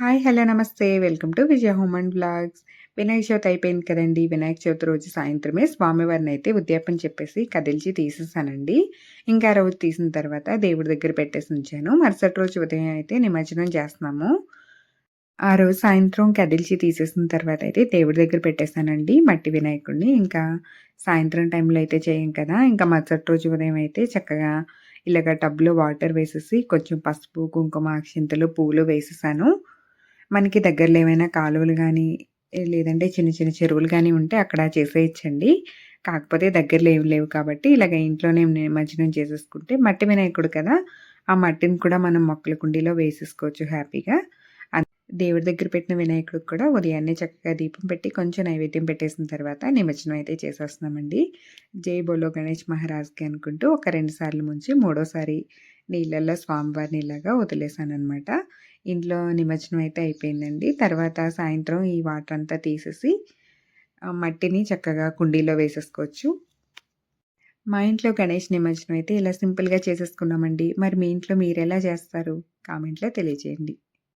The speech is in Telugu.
Hi hello namaste. Welcome to Vijaya home and blogs. Vinayaka Chavithi అయిపోయింది కదండి. వినాయక చవితి రోజు సాయంత్రమే స్వామివారిని అయితే ఉద్యాపన చెప్పేసి కదిల్చి తీసేసానండి. ఇంకా రోజు తీసిన తర్వాత దేవుడి దగ్గర పెట్టేసి ఉంచాను. మరుసటి రోజు ఉదయం అయితే నిమజ్జనం చేస్తున్నాము. ఆ రోజు సాయంత్రం కదిల్చి తీసేసిన తర్వాత అయితే దేవుడి దగ్గర పెట్టేశానండి. మట్టి వినాయకుడిని. ఇంకా సాయంత్రం టైంలో అయితే చేయం కదా. ఇంకా మరుసటి రోజు ఉదయం అయితే చక్కగా ఇలాగ టబ్లో వాటర్ వేసేసి కొంచెం పసుపు కుంకుమ అక్షింతలు పూలు వేసేసాను. మనకి దగ్గరలో ఏమైనా కాలువలు కానీ లేదంటే చిన్న చిన్న చెరువులు కానీ ఉంటే అక్కడ చేసేయచ్చండి. కాకపోతే దగ్గరలో ఏం లేవు కాబట్టి ఇలాగ ఇంట్లోనే నిమజ్జనం చేసేసుకుంటే మట్టి వినాయకుడు కదా ఆ మట్టిని కూడా మనం మొక్కల కుండీలో వేసేసుకోవచ్చు హ్యాపీగా. దేవుడి దగ్గర పెట్టిన వినాయకుడికి కూడా ఉదయాన్నే చక్కగా దీపం పెట్టి కొంచెం నైవేద్యం పెట్టేసిన తర్వాత నిమజ్జనం అయితే చేసేస్తున్నామండి. జై బోలో గణేష్ మహారాజ్కి అనుకుంటూ ఒక రెండు సార్లు ముంచి మూడోసారి నీళ్ళల్లో స్వామివారిని ఇలాగా వదిలేసాను అనమాట ఇంట్లో నిమజ్జనం అయితే అయిపోయిందండి. తర్వాత సాయంత్రం ఈ వాటర్ అంతా తీసేసి మట్టిని చక్కగా కుండీలో వేసేసుకోవచ్చు. మా ఇంట్లో గణేష్ నిమజ్జనం అయితే ఇలా సింపుల్గా చేసేసుకున్నామండి. మరి మీ ఇంట్లో మీరు ఎలా చేస్తారు? కామెంట్లో తెలియజేయండి.